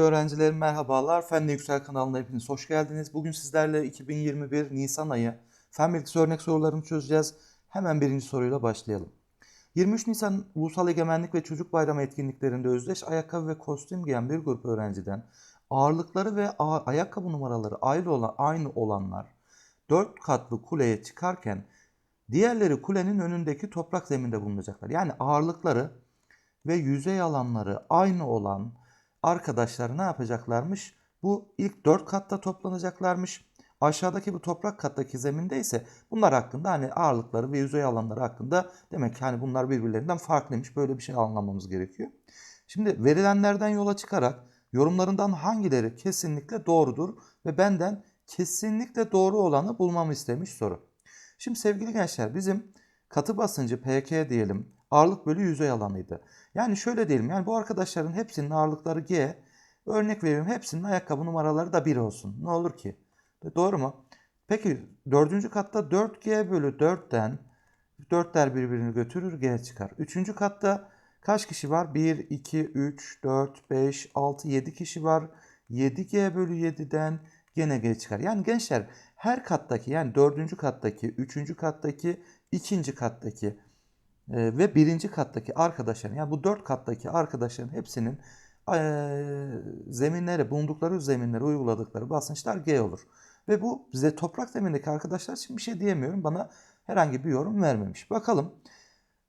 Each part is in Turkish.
öğrencilerim merhabalar. Fen Yüksel kanalına hepiniz hoş geldiniz. Bugün sizlerle 2021 Nisan ayı fen bilgisi örnek sorularını çözeceğiz. Hemen birinci soruyla başlayalım. 23 Nisan Ulusal Egemenlik ve Çocuk Bayramı etkinliklerinde özdeş ayakkabı ve kostüm giyen bir grup öğrenciden ağırlıkları ve ayakkabı numaraları aynı, olan, aynı olanlar 4 katlı kuleye çıkarken diğerleri kulenin önündeki toprak zeminde bulunacaklar. Yani ağırlıkları ve yüzey alanları aynı olan arkadaşlar ne yapacaklarmış? Bu ilk 4 katta toplanacaklarmış. Aşağıdaki bu toprak kattaki zeminde ise bunlar hakkında hani ağırlıkları ve yüzey alanları hakkında demek ki hani bunlar birbirlerinden farklıymış. Böyle bir şey anlamamız gerekiyor. Şimdi verilenlerden yola çıkarak yorumlarından hangileri kesinlikle doğrudur ve benden kesinlikle doğru olanı bulmamı istemiş soru. Şimdi sevgili gençler bizim katı basıncı PK diyelim ağırlık bölü yüzey alanıydı. Yani şöyle diyelim yani bu arkadaşların hepsinin ağırlıkları G. Örnek veriyorum hepsinin ayakkabı numaraları da 1 olsun. Ne olur ki? Doğru mu? Peki dördüncü katta 4G bölü 4'ten 4'ler birbirini götürür G çıkar. Üçüncü katta kaç kişi var? 1, 2, 3, 4, 5, 6, 7 kişi var. 7G bölü 7'den gene G çıkar. Yani gençler her kattaki yani dördüncü kattaki, üçüncü kattaki, ikinci kattaki e, ve birinci kattaki arkadaşların yani bu dört kattaki arkadaşların hepsinin e, zeminlere bulundukları zeminlere uyguladıkları basınçlar G olur. Ve bu bize toprak zemindeki arkadaşlar için bir şey diyemiyorum. Bana herhangi bir yorum vermemiş. Bakalım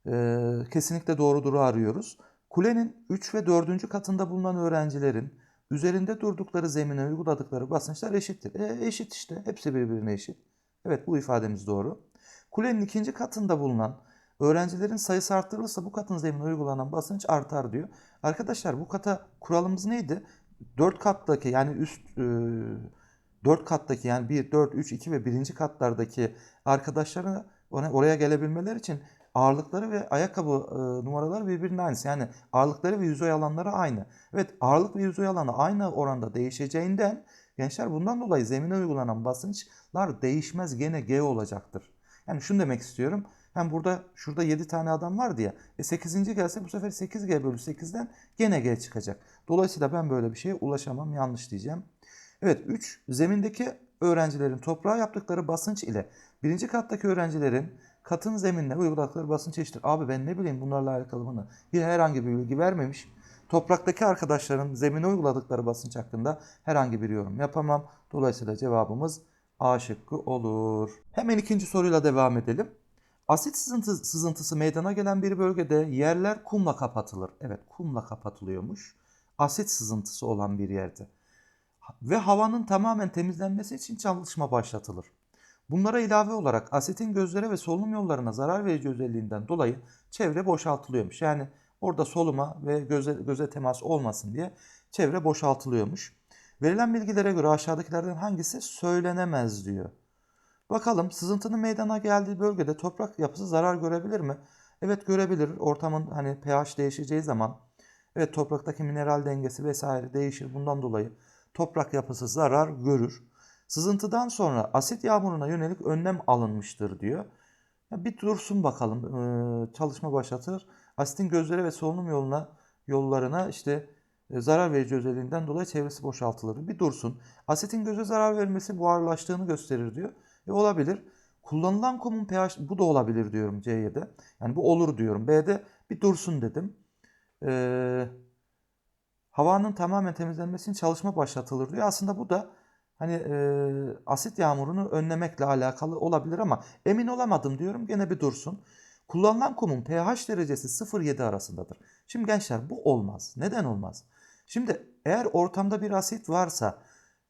e, kesinlikle doğrudur arıyoruz. Kulenin 3 ve 4. katında bulunan öğrencilerin üzerinde durdukları zemine uyguladıkları basınçlar eşittir. E, eşit işte. Hepsi birbirine eşit. Evet bu ifademiz doğru. Kulenin ikinci katında bulunan öğrencilerin sayısı arttırılırsa bu katın zemine uygulanan basınç artar diyor. Arkadaşlar bu kata kuralımız neydi? 4 kattaki yani üst e, 4 kattaki yani 1, 4, 3, 2 ve 1. katlardaki arkadaşların oraya gelebilmeleri için ağırlıkları ve ayakkabı e, numaraları birbirine aynısı. Yani ağırlıkları ve yüzey alanları aynı. Evet ağırlık ve yüzey alanı aynı oranda değişeceğinden gençler bundan dolayı zemine uygulanan basınçlar değişmez gene G olacaktır. Yani şunu demek istiyorum. Hem burada şurada 7 tane adam vardı ya. E 8. gelse bu sefer 8G bölü 8'den gene G çıkacak. Dolayısıyla ben böyle bir şeye ulaşamam. Yanlış diyeceğim. Evet 3. Zemindeki öğrencilerin toprağa yaptıkları basınç ile birinci kattaki öğrencilerin katın zeminine uyguladıkları basınç eşittir. Abi ben ne bileyim bunlarla alakalı bana bir herhangi bir bilgi vermemiş. Topraktaki arkadaşların zemine uyguladıkları basınç hakkında herhangi bir yorum yapamam. Dolayısıyla cevabımız A şıkkı olur. Hemen ikinci soruyla devam edelim. Asit sızıntı, sızıntısı meydana gelen bir bölgede yerler kumla kapatılır. Evet kumla kapatılıyormuş. Asit sızıntısı olan bir yerde. Ve havanın tamamen temizlenmesi için çalışma başlatılır. Bunlara ilave olarak asitin gözlere ve solunum yollarına zarar verici özelliğinden dolayı çevre boşaltılıyormuş. Yani orada soluma ve göze, göze temas olmasın diye çevre boşaltılıyormuş. Verilen bilgilere göre aşağıdakilerden hangisi söylenemez diyor. Bakalım sızıntının meydana geldiği bölgede toprak yapısı zarar görebilir mi? Evet görebilir. Ortamın hani pH değişeceği zaman evet topraktaki mineral dengesi vesaire değişir. Bundan dolayı toprak yapısı zarar görür. Sızıntıdan sonra asit yağmuruna yönelik önlem alınmıştır diyor. Bir dursun bakalım. Çalışma başlatır. Asitin gözlere ve solunum yoluna yollarına işte zarar verici özelliğinden dolayı çevresi boşaltılır. Bir dursun. Asitin göze zarar vermesi buharlaştığını gösterir diyor. E olabilir. Kullanılan kumun pH bu da olabilir diyorum C'ye de. Yani bu olur diyorum. B'de bir dursun dedim. Ee, havanın tamamen temizlenmesi çalışma başlatılır diyor. Aslında bu da hani e, asit yağmurunu önlemekle alakalı olabilir ama emin olamadım diyorum. Gene bir dursun. Kullanılan kumun pH derecesi 0-7 arasındadır. Şimdi gençler bu olmaz. Neden olmaz? Şimdi eğer ortamda bir asit varsa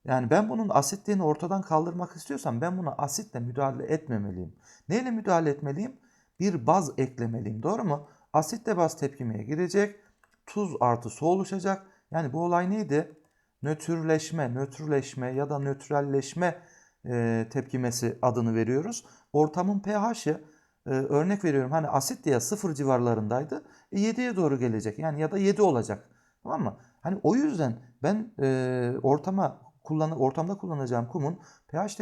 yani ben bunun asitliğini ortadan kaldırmak istiyorsam ben buna asitle müdahale etmemeliyim. Neyle müdahale etmeliyim? Bir baz eklemeliyim. Doğru mu? Asitle baz tepkimeye girecek. Tuz artı su oluşacak. Yani bu olay neydi? Nötrleşme, nötrleşme ya da nötralleşme e, tepkimesi adını veriyoruz. Ortamın pH'i e, örnek veriyorum hani asit diye 0 civarlarındaydı. E, 7'ye doğru gelecek. Yani ya da 7 olacak. Tamam mı? Hani o yüzden ben e, ortama kullan ortamda kullanacağım kumun pH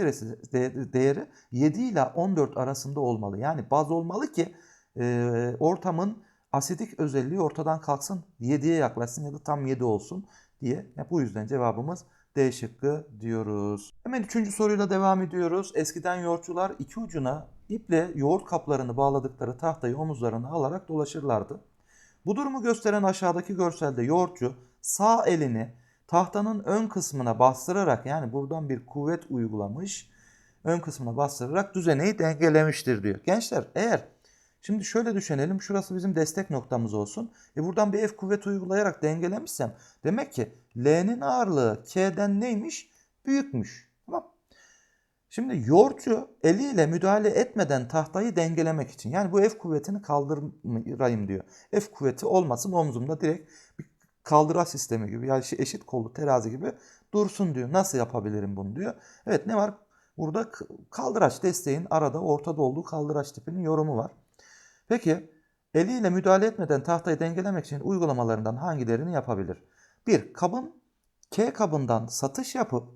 değeri, değeri 7 ile 14 arasında olmalı. Yani baz olmalı ki e, ortamın asidik özelliği ortadan kalksın 7'ye yaklaşsın ya da tam 7 olsun. diye. Ya bu yüzden cevabımız D şıkkı diyoruz. Hemen üçüncü soruyla devam ediyoruz. Eskiden yoğurtçular iki ucuna iple yoğurt kaplarını bağladıkları tahtayı omuzlarına alarak dolaşırlardı. Bu durumu gösteren aşağıdaki görselde yoğurtçu sağ elini tahtanın ön kısmına bastırarak yani buradan bir kuvvet uygulamış ön kısmına bastırarak düzeneyi dengelemiştir diyor. Gençler eğer şimdi şöyle düşünelim şurası bizim destek noktamız olsun. E buradan bir F kuvvet uygulayarak dengelemişsem demek ki L'nin ağırlığı K'den neymiş? Büyükmüş. Tamam. Şimdi yoğurtçu eliyle müdahale etmeden tahtayı dengelemek için yani bu F kuvvetini kaldırayım diyor. F kuvveti olmasın omzumda direkt bir kaldıraç sistemi gibi yani eşit kollu terazi gibi dursun diyor. Nasıl yapabilirim bunu diyor. Evet ne var? Burada kaldıraç desteğin arada ortada olduğu kaldıraç tipinin yorumu var. Peki eliyle müdahale etmeden tahtayı dengelemek için uygulamalarından hangilerini yapabilir? 1. Kabın K kabından satış yapıp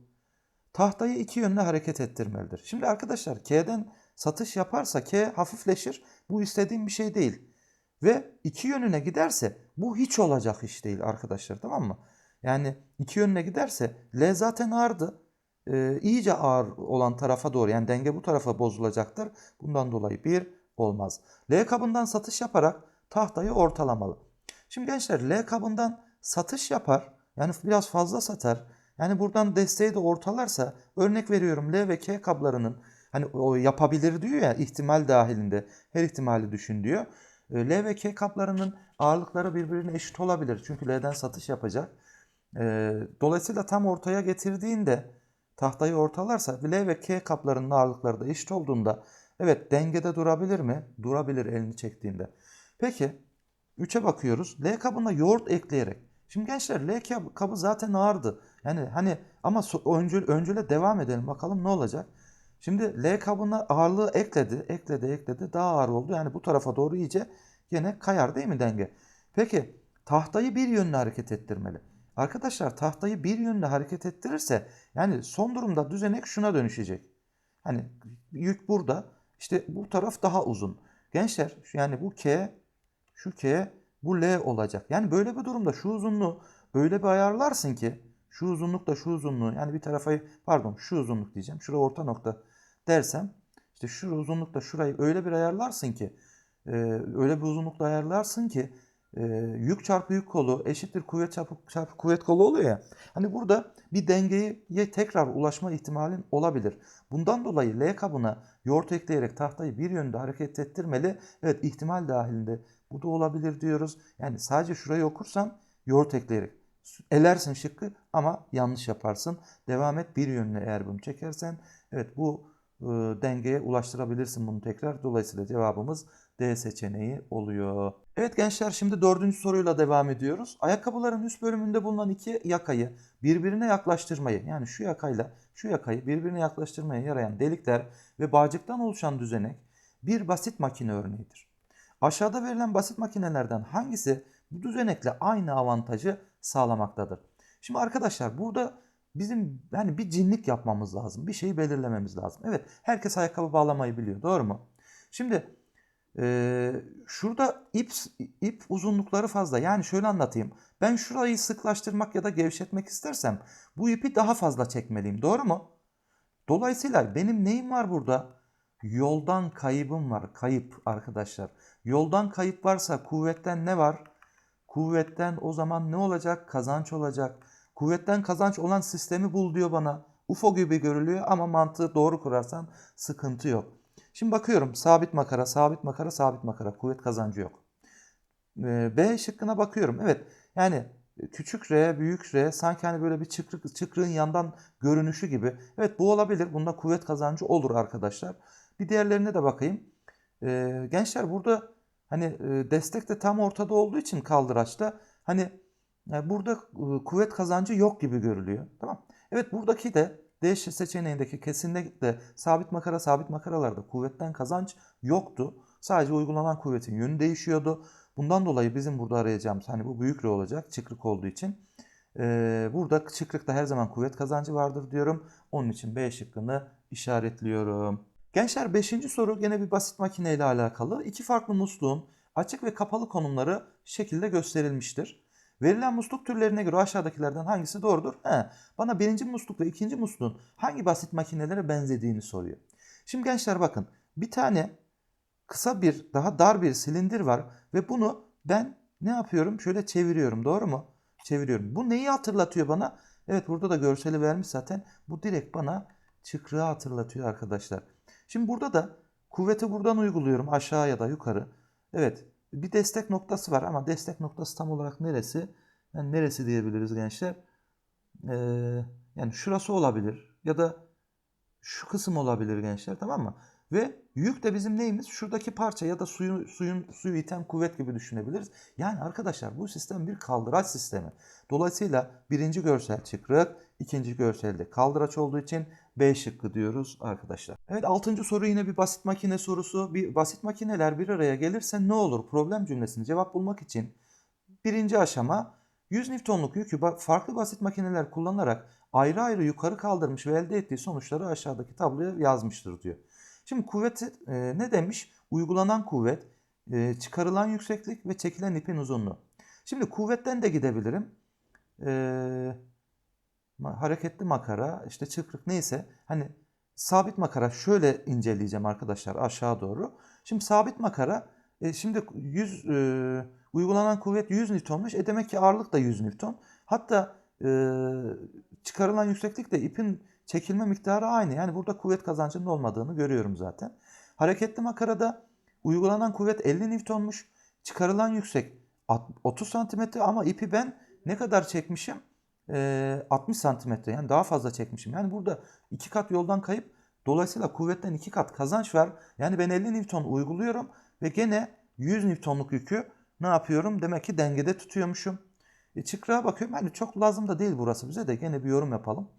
tahtayı iki yönlü hareket ettirmelidir. Şimdi arkadaşlar K'den satış yaparsa K hafifleşir. Bu istediğim bir şey değil. Ve iki yönüne giderse bu hiç olacak iş değil arkadaşlar tamam mı? Yani iki yönüne giderse L zaten ağırdı. Ee, iyice ağır olan tarafa doğru yani denge bu tarafa bozulacaktır. Bundan dolayı bir olmaz. L kabından satış yaparak tahtayı ortalamalı. Şimdi gençler L kabından satış yapar. Yani biraz fazla satar. Yani buradan desteği de ortalarsa örnek veriyorum L ve K kablarının hani o yapabilir diyor ya ihtimal dahilinde her ihtimali düşün diyor. L ve K kaplarının ağırlıkları birbirine eşit olabilir. Çünkü L'den satış yapacak. Dolayısıyla tam ortaya getirdiğinde tahtayı ortalarsa L ve K kaplarının ağırlıkları da eşit olduğunda evet dengede durabilir mi? Durabilir elini çektiğinde. Peki 3'e bakıyoruz. L kabına yoğurt ekleyerek. Şimdi gençler L kabı zaten ağırdı. Yani hani ama öncül, öncüle devam edelim bakalım ne olacak. Şimdi L kabına ağırlığı ekledi, ekledi, ekledi. Daha ağır oldu. Yani bu tarafa doğru iyice yine kayar değil mi denge? Peki tahtayı bir yönlü hareket ettirmeli. Arkadaşlar tahtayı bir yönlü hareket ettirirse yani son durumda düzenek şuna dönüşecek. Hani yük burada. İşte bu taraf daha uzun. Gençler yani bu K, şu K, bu L olacak. Yani böyle bir durumda şu uzunluğu öyle bir ayarlarsın ki şu uzunlukla şu uzunluğu yani bir tarafa pardon şu uzunluk diyeceğim. Şura orta nokta dersem işte şu uzunlukla şurayı öyle bir ayarlarsın ki e, öyle bir uzunlukla ayarlarsın ki e, yük çarpı yük kolu eşittir kuvvet çarpı, çarpı kuvvet kolu oluyor ya. Hani burada bir dengeye tekrar ulaşma ihtimalin olabilir. Bundan dolayı L kabına yoğurt ekleyerek tahtayı bir yönde hareket ettirmeli. Evet ihtimal dahilinde bu da olabilir diyoruz. Yani sadece şurayı okursan yoğurt ekleyerek elersin şıkkı ama yanlış yaparsın. Devam et bir yönlü eğer bunu çekersen. Evet bu dengeye ulaştırabilirsin bunu tekrar. Dolayısıyla cevabımız D seçeneği oluyor. Evet gençler şimdi dördüncü soruyla devam ediyoruz. Ayakkabıların üst bölümünde bulunan iki yakayı birbirine yaklaştırmayı yani şu yakayla şu yakayı birbirine yaklaştırmaya yarayan delikler ve bağcıktan oluşan düzenek bir basit makine örneğidir. Aşağıda verilen basit makinelerden hangisi bu düzenekle aynı avantajı sağlamaktadır? Şimdi arkadaşlar burada bizim yani bir cinlik yapmamız lazım. Bir şeyi belirlememiz lazım. Evet herkes ayakkabı bağlamayı biliyor doğru mu? Şimdi ee, şurada ip, ip uzunlukları fazla. Yani şöyle anlatayım. Ben şurayı sıklaştırmak ya da gevşetmek istersem bu ipi daha fazla çekmeliyim. Doğru mu? Dolayısıyla benim neyim var burada? Yoldan kaybım var. Kayıp arkadaşlar. Yoldan kayıp varsa kuvvetten ne var? Kuvvetten o zaman ne olacak? Kazanç olacak. Kuvvetten kazanç olan sistemi bul diyor bana. UFO gibi görülüyor ama mantığı doğru kurarsan sıkıntı yok. Şimdi bakıyorum sabit makara, sabit makara, sabit makara. Kuvvet kazancı yok. Ee, B şıkkına bakıyorum. Evet yani küçük R, büyük R sanki hani böyle bir çıkrık, çıkrığın yandan görünüşü gibi. Evet bu olabilir. Bunda kuvvet kazancı olur arkadaşlar. Bir diğerlerine de bakayım. Ee, gençler burada hani e, destek de tam ortada olduğu için kaldıraçta hani burada e, kuvvet kazancı yok gibi görülüyor. Tamam. Evet buradaki de D seçeneğindeki kesinlikle sabit makara sabit makaralarda kuvvetten kazanç yoktu. Sadece uygulanan kuvvetin yönü değişiyordu. Bundan dolayı bizim burada arayacağımız hani bu büyük R olacak çıkrık olduğu için. Burada çıkrıkta her zaman kuvvet kazancı vardır diyorum. Onun için B şıkkını işaretliyorum. Gençler 5. soru gene bir basit makine ile alakalı. İki farklı musluğun açık ve kapalı konumları şekilde gösterilmiştir. Verilen musluk türlerine göre aşağıdakilerden hangisi doğrudur? He, bana birinci musluk ve ikinci musluğun hangi basit makinelere benzediğini soruyor. Şimdi gençler bakın bir tane kısa bir daha dar bir silindir var ve bunu ben ne yapıyorum? Şöyle çeviriyorum doğru mu? Çeviriyorum. Bu neyi hatırlatıyor bana? Evet burada da görseli vermiş zaten. Bu direkt bana çıkrığı hatırlatıyor arkadaşlar. Şimdi burada da kuvveti buradan uyguluyorum aşağı ya da yukarı. Evet bir destek noktası var ama destek noktası tam olarak neresi? Yani neresi diyebiliriz gençler? Ee, yani şurası olabilir ya da şu kısım olabilir gençler tamam mı? Ve yük de bizim neyimiz? Şuradaki parça ya da suyun suyun suyu iten kuvvet gibi düşünebiliriz. Yani arkadaşlar bu sistem bir kaldıraç sistemi. Dolayısıyla birinci görsel çıkrık, ikinci görselde kaldıraç olduğu için B şıkkı diyoruz arkadaşlar. Evet altıncı soru yine bir basit makine sorusu. Bir basit makineler bir araya gelirse ne olur? Problem cümlesini cevap bulmak için birinci aşama 100 Newton'luk yükü farklı basit makineler kullanarak ayrı ayrı yukarı kaldırmış ve elde ettiği sonuçları aşağıdaki tabloya yazmıştır diyor. Şimdi kuvveti e, ne demiş? Uygulanan kuvvet, e, çıkarılan yükseklik ve çekilen ipin uzunluğu. Şimdi kuvvetten de gidebilirim. E, ma- hareketli makara, işte çıkrık neyse hani sabit makara şöyle inceleyeceğim arkadaşlar aşağı doğru. Şimdi sabit makara e, şimdi 100 e, uygulanan kuvvet 100 Newton'muş. E demek ki ağırlık da 100 Newton. Hatta e, çıkarılan yükseklik de ipin çekilme miktarı aynı. Yani burada kuvvet kazancının olmadığını görüyorum zaten. Hareketli makarada uygulanan kuvvet 50 Newton'muş. Çıkarılan yüksek alt- 30 santimetre ama ipi ben ne kadar çekmişim? Ee, 60 santimetre yani daha fazla çekmişim. Yani burada iki kat yoldan kayıp dolayısıyla kuvvetten iki kat kazanç var. Yani ben 50 Newton uyguluyorum ve gene 100 Newton'luk yükü ne yapıyorum? Demek ki dengede tutuyormuşum. E, çıkrığa bakıyorum. Yani çok lazım da değil burası bize de gene bir yorum yapalım.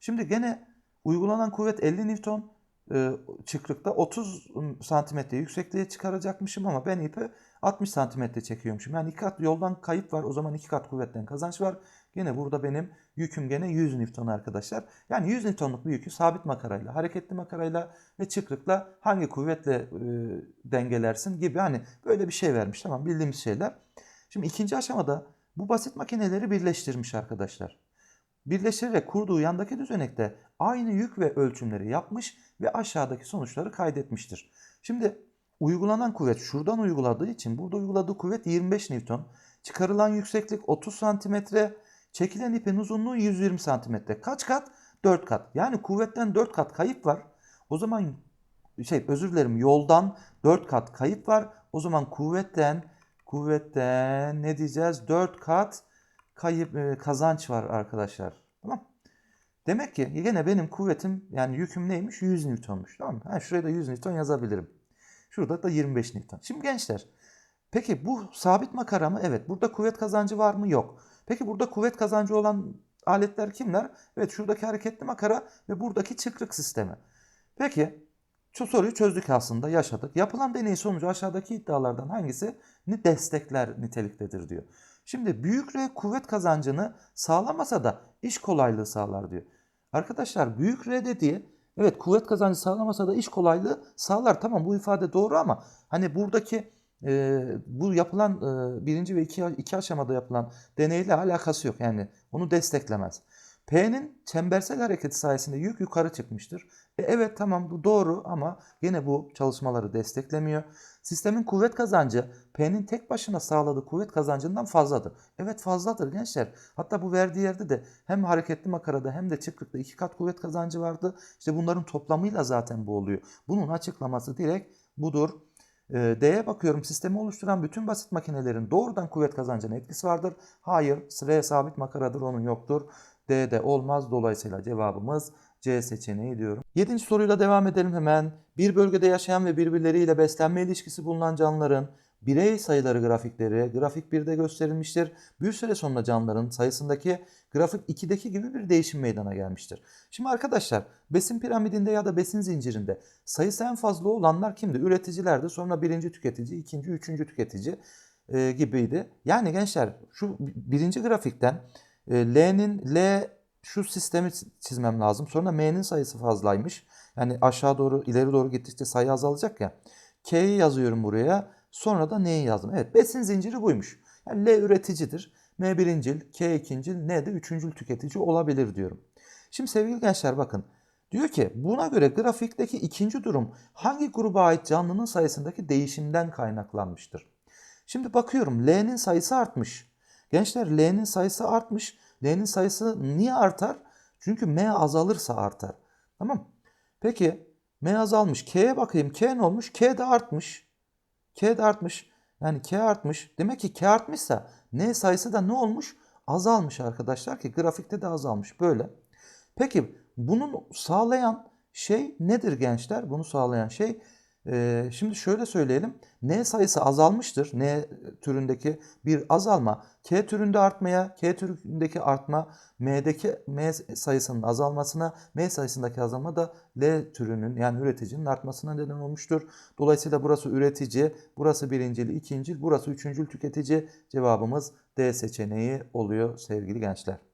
Şimdi gene uygulanan kuvvet 50 Newton e, çıkrıkta 30 santimetre yüksekliğe çıkaracakmışım ama ben ipi 60 santimetre çekiyormuşum. Yani iki kat yoldan kayıp var. O zaman iki kat kuvvetten kazanç var. Gene burada benim yüküm gene 100 Newton arkadaşlar. Yani 100 Newton'luk bir yükü sabit makarayla, hareketli makarayla ve çıkrıkla hangi kuvvetle e, dengelersin gibi hani böyle bir şey vermiş. Tamam bildiğimiz şeyler. Şimdi ikinci aşamada bu basit makineleri birleştirmiş arkadaşlar. Birleştirerek kurduğu yandaki düzenekte aynı yük ve ölçümleri yapmış ve aşağıdaki sonuçları kaydetmiştir. Şimdi uygulanan kuvvet şuradan uyguladığı için burada uyguladığı kuvvet 25 Newton. Çıkarılan yükseklik 30 santimetre. Çekilen ipin uzunluğu 120 santimetre. Kaç kat? 4 kat. Yani kuvvetten 4 kat kayıp var. O zaman şey özür dilerim yoldan 4 kat kayıp var. O zaman kuvvetten kuvvetten ne diyeceğiz? 4 kat kayıp e, kazanç var arkadaşlar. Tamam? Demek ki yine benim kuvvetim yani yüküm neymiş? 100 Newton'muş. Tamam mı? Ha, şuraya da 100 Newton yazabilirim. Şurada da 25 Newton. Şimdi gençler peki bu sabit makara mı? Evet. Burada kuvvet kazancı var mı? Yok. Peki burada kuvvet kazancı olan aletler kimler? Evet şuradaki hareketli makara ve buradaki çıkrık sistemi. Peki şu soruyu çözdük aslında yaşadık. Yapılan deney sonucu aşağıdaki iddialardan hangisi ni destekler niteliktedir diyor. Şimdi büyük R kuvvet kazancını sağlamasa da iş kolaylığı sağlar diyor. Arkadaşlar büyük R dediği evet kuvvet kazancı sağlamasa da iş kolaylığı sağlar. Tamam bu ifade doğru ama hani buradaki e, bu yapılan e, birinci ve iki, iki aşamada yapılan deneyle alakası yok. Yani onu desteklemez. P'nin çembersel hareketi sayesinde yük yukarı çıkmıştır. E evet tamam bu doğru ama yine bu çalışmaları desteklemiyor. Sistemin kuvvet kazancı P'nin tek başına sağladığı kuvvet kazancından fazladır. Evet fazladır gençler. Hatta bu verdiği yerde de hem hareketli makarada hem de çıkrıkta iki kat kuvvet kazancı vardı. İşte bunların toplamıyla zaten bu oluyor. Bunun açıklaması direkt budur. Ee, D'ye bakıyorum sistemi oluşturan bütün basit makinelerin doğrudan kuvvet kazancına etkisi vardır. Hayır sıraya sabit makaradır onun yoktur. D'de olmaz dolayısıyla cevabımız C seçeneği diyorum. Yedinci soruyla devam edelim hemen. Bir bölgede yaşayan ve birbirleriyle beslenme ilişkisi bulunan canlıların birey sayıları grafikleri grafik 1'de gösterilmiştir. Bir süre sonra canlıların sayısındaki grafik 2'deki gibi bir değişim meydana gelmiştir. Şimdi arkadaşlar besin piramidinde ya da besin zincirinde sayısı en fazla olanlar kimdi? Üreticilerdi. Sonra birinci tüketici, ikinci, üçüncü tüketici e, gibiydi. Yani gençler şu birinci grafikten e, L'nin L şu sistemi çizmem lazım. Sonra M'nin sayısı fazlaymış. Yani aşağı doğru ileri doğru gittikçe sayı azalacak ya. K'yi yazıyorum buraya. Sonra da N'yi yazdım. Evet besin zinciri buymuş. Yani L üreticidir. M birincil, K ikincil, N de üçüncül tüketici olabilir diyorum. Şimdi sevgili gençler bakın. Diyor ki buna göre grafikteki ikinci durum hangi gruba ait canlının sayısındaki değişimden kaynaklanmıştır? Şimdi bakıyorum L'nin sayısı artmış. Gençler L'nin sayısı artmış. L'nin sayısı niye artar? Çünkü M azalırsa artar. Tamam Peki M azalmış. K'ye bakayım. K ne olmuş? K de artmış. K artmış. Yani K artmış. Demek ki K artmışsa N sayısı da ne olmuş? Azalmış arkadaşlar ki grafikte de azalmış. Böyle. Peki bunun sağlayan şey nedir gençler? Bunu sağlayan şey e, şimdi şöyle söyleyelim. N sayısı azalmıştır. N türündeki bir azalma. K türünde artmaya, K türündeki artma, M'deki M sayısının azalmasına, M sayısındaki azalma da L türünün yani üreticinin artmasına neden olmuştur. Dolayısıyla burası üretici, burası birincil, ikincil, burası üçüncül tüketici. Cevabımız D seçeneği oluyor sevgili gençler.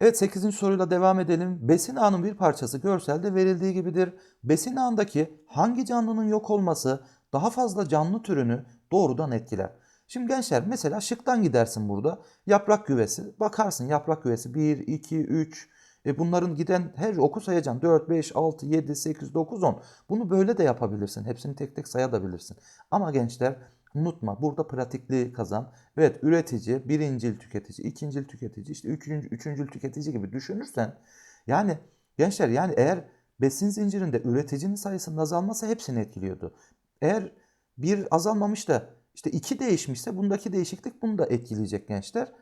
Evet 8. soruyla devam edelim. Besin ağının bir parçası görselde verildiği gibidir. Besin ağındaki hangi canlının yok olması daha fazla canlı türünü doğrudan etkiler? Şimdi gençler mesela şıktan gidersin burada. Yaprak güvesi. Bakarsın yaprak güvesi 1, 2, 3. E bunların giden her oku sayacaksın. 4, 5, 6, 7, 8, 9, 10. Bunu böyle de yapabilirsin. Hepsini tek tek sayabilirsin. Ama gençler Unutma burada pratikliği kazan. Evet üretici, birincil tüketici, ikincil tüketici, işte üçüncü, üçüncül tüketici gibi düşünürsen yani gençler yani eğer besin zincirinde üreticinin sayısının azalması hepsini etkiliyordu. Eğer bir azalmamış da işte iki değişmişse bundaki değişiklik bunu da etkileyecek gençler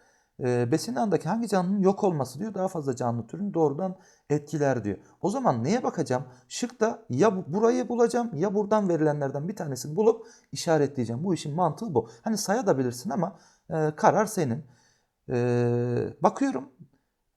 e, besin ağındaki hangi canlının yok olması diyor daha fazla canlı türünü doğrudan etkiler diyor. O zaman neye bakacağım? Şıkta ya burayı bulacağım ya buradan verilenlerden bir tanesini bulup işaretleyeceğim. Bu işin mantığı bu. Hani sayabilirsin ama e, karar senin. E, bakıyorum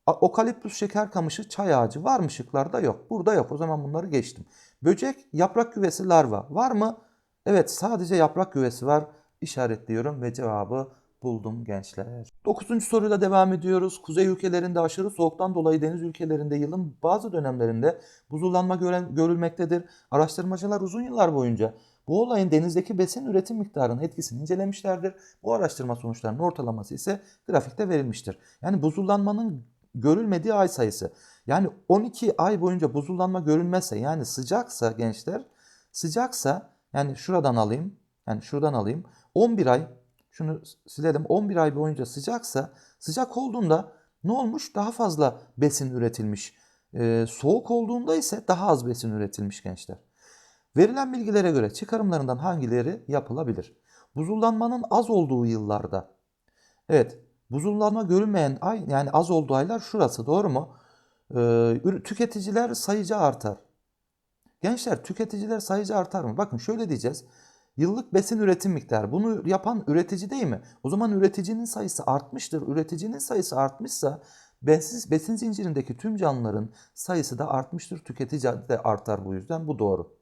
okaliptüs şeker kamışı çay ağacı var mı şıklarda yok. Burada yok o zaman bunları geçtim. Böcek yaprak güvesi larva var mı? Evet sadece yaprak güvesi var işaretliyorum ve cevabı buldum gençler. Dokuzuncu soruyla devam ediyoruz. Kuzey ülkelerinde aşırı soğuktan dolayı deniz ülkelerinde yılın bazı dönemlerinde buzullanma gören, görülmektedir. Araştırmacılar uzun yıllar boyunca bu olayın denizdeki besin üretim miktarının etkisini incelemişlerdir. Bu araştırma sonuçlarının ortalaması ise grafikte verilmiştir. Yani buzullanmanın görülmediği ay sayısı. Yani 12 ay boyunca buzullanma görülmezse yani sıcaksa gençler sıcaksa yani şuradan alayım yani şuradan alayım 11 ay şunu silelim 11 ay boyunca sıcaksa sıcak olduğunda ne olmuş? Daha fazla besin üretilmiş. Ee, soğuk olduğunda ise daha az besin üretilmiş gençler. Verilen bilgilere göre çıkarımlarından hangileri yapılabilir? Buzullanmanın az olduğu yıllarda. Evet, buzullanma görülmeyen ay yani az olduğu aylar şurası doğru mu? Ee, tüketiciler sayıca artar. Gençler tüketiciler sayıca artar mı? Bakın şöyle diyeceğiz. Yıllık besin üretim miktarı. Bunu yapan üretici değil mi? O zaman üreticinin sayısı artmıştır. Üreticinin sayısı artmışsa besin, besin zincirindeki tüm canlıların sayısı da artmıştır. Tüketici de artar bu yüzden. Bu doğru.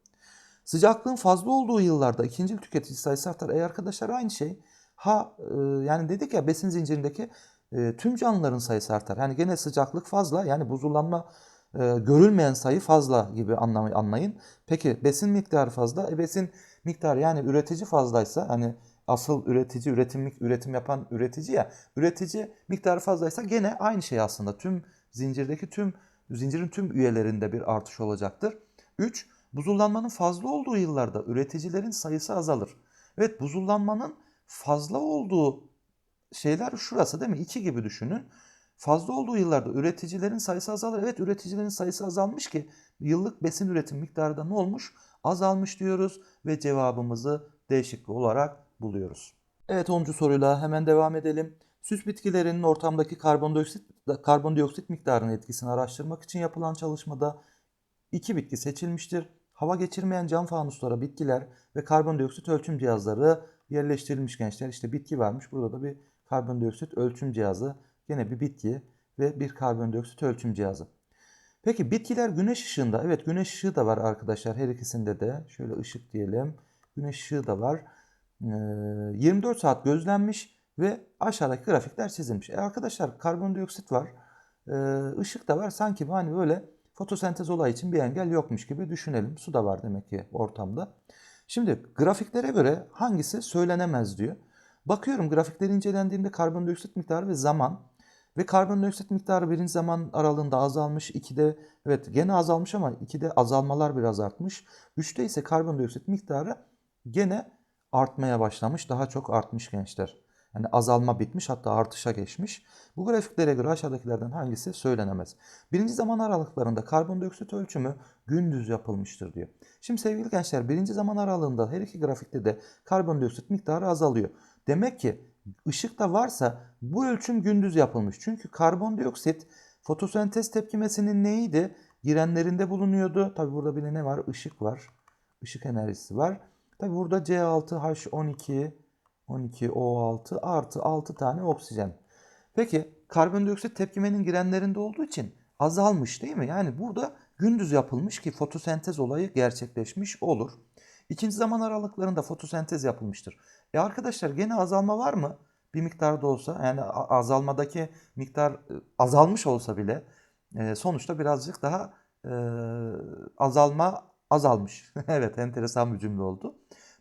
Sıcaklığın fazla olduğu yıllarda ikinci tüketici sayısı artar. E arkadaşlar aynı şey. Ha e, yani dedik ya besin zincirindeki e, tüm canlıların sayısı artar. Yani gene sıcaklık fazla yani buzullanma e, görülmeyen sayı fazla gibi anlayın. Peki besin miktarı fazla. E besin miktarı yani üretici fazlaysa hani asıl üretici üretimlik üretim yapan üretici ya üretici miktarı fazlaysa gene aynı şey aslında tüm zincirdeki tüm zincirin tüm üyelerinde bir artış olacaktır. 3. Buzullanmanın fazla olduğu yıllarda üreticilerin sayısı azalır. Evet buzullanmanın fazla olduğu şeyler şurası değil mi? 2 gibi düşünün. Fazla olduğu yıllarda üreticilerin sayısı azalır. Evet üreticilerin sayısı azalmış ki yıllık besin üretim miktarı da ne olmuş? Azalmış diyoruz ve cevabımızı D şıkkı olarak buluyoruz. Evet 10. soruyla hemen devam edelim. Süs bitkilerinin ortamdaki karbondioksit, karbondioksit miktarının etkisini araştırmak için yapılan çalışmada iki bitki seçilmiştir. Hava geçirmeyen cam fanuslara bitkiler ve karbondioksit ölçüm cihazları yerleştirilmiş gençler. İşte bitki varmış. Burada da bir karbondioksit ölçüm cihazı Yine bir bitki ve bir karbondioksit ölçüm cihazı. Peki bitkiler güneş ışığında, evet güneş ışığı da var arkadaşlar her ikisinde de. Şöyle ışık diyelim. Güneş ışığı da var. 24 ee, saat gözlenmiş ve aşağıdaki grafikler çizilmiş. E arkadaşlar karbondioksit var, ee, ışık da var. Sanki hani böyle fotosentez olayı için bir engel yokmuş gibi düşünelim. Su da var demek ki ortamda. Şimdi grafiklere göre hangisi söylenemez diyor. Bakıyorum grafikleri incelendiğimde karbondioksit miktarı ve zaman ve karbondioksit miktarı birinci zaman aralığında azalmış. 2'de evet gene azalmış ama 2'de azalmalar biraz artmış. 3'te ise karbondioksit miktarı gene artmaya başlamış. Daha çok artmış gençler. Yani azalma bitmiş hatta artışa geçmiş. Bu grafiklere göre aşağıdakilerden hangisi söylenemez? Birinci zaman aralıklarında karbondioksit ölçümü gündüz yapılmıştır diyor. Şimdi sevgili gençler birinci zaman aralığında her iki grafikte de karbondioksit miktarı azalıyor. Demek ki ışık da varsa bu ölçüm gündüz yapılmış. Çünkü karbondioksit fotosentez tepkimesinin neydi? Girenlerinde bulunuyordu. Tabi burada bir ne var? Işık var. Işık enerjisi var. Tabi burada C6H12 12O6 artı 6 tane oksijen. Peki karbondioksit tepkimenin girenlerinde olduğu için azalmış değil mi? Yani burada gündüz yapılmış ki fotosentez olayı gerçekleşmiş olur. İkinci zaman aralıklarında fotosentez yapılmıştır. E arkadaşlar gene azalma var mı? Bir miktar da olsa yani azalmadaki miktar e, azalmış olsa bile e, sonuçta birazcık daha e, azalma azalmış. evet enteresan bir cümle oldu.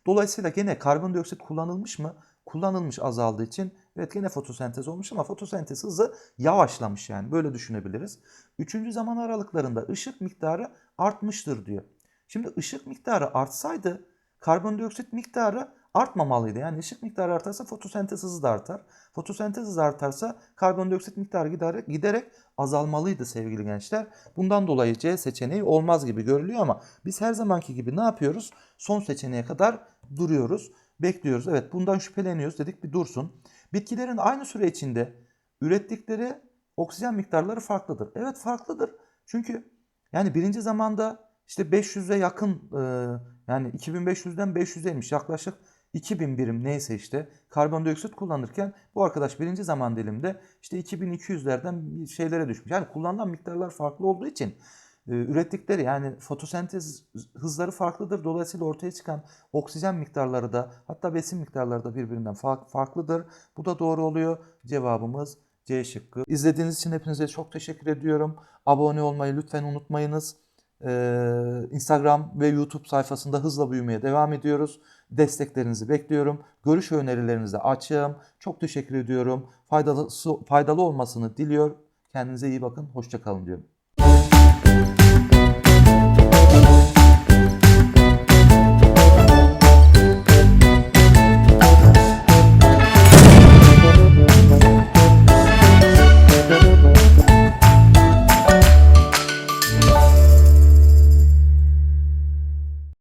Dolayısıyla gene karbondioksit kullanılmış mı? Kullanılmış azaldığı için evet gene fotosentez olmuş ama fotosentez hızı yavaşlamış yani böyle düşünebiliriz. Üçüncü zaman aralıklarında ışık miktarı artmıştır diyor. Şimdi ışık miktarı artsaydı karbondioksit miktarı artmamalıydı. Yani ışık miktarı artarsa fotosentez hızı da artar. Fotosentez hızı artarsa karbondioksit miktarı giderek, giderek azalmalıydı sevgili gençler. Bundan dolayı C seçeneği olmaz gibi görülüyor ama biz her zamanki gibi ne yapıyoruz? Son seçeneğe kadar duruyoruz, bekliyoruz. Evet bundan şüpheleniyoruz dedik bir dursun. Bitkilerin aynı süre içinde ürettikleri oksijen miktarları farklıdır. Evet farklıdır. Çünkü yani birinci zamanda işte 500'e yakın e, yani 2500'den 500'e inmiş yaklaşık 2000 birim neyse işte karbondioksit kullanırken bu arkadaş birinci zaman dilimde işte 2200'lerden bir şeylere düşmüş. Yani kullanılan miktarlar farklı olduğu için e, ürettikleri yani fotosentez hızları farklıdır. Dolayısıyla ortaya çıkan oksijen miktarları da hatta besin miktarları da birbirinden fa- farklıdır. Bu da doğru oluyor. Cevabımız C şıkkı. İzlediğiniz için hepinize çok teşekkür ediyorum. Abone olmayı lütfen unutmayınız. Ee, Instagram ve YouTube sayfasında hızla büyümeye devam ediyoruz. Desteklerinizi bekliyorum. Görüş önerilerinizi açığım. Çok teşekkür ediyorum. Faydalı, faydalı olmasını diliyor. Kendinize iyi bakın. Hoşçakalın diyorum.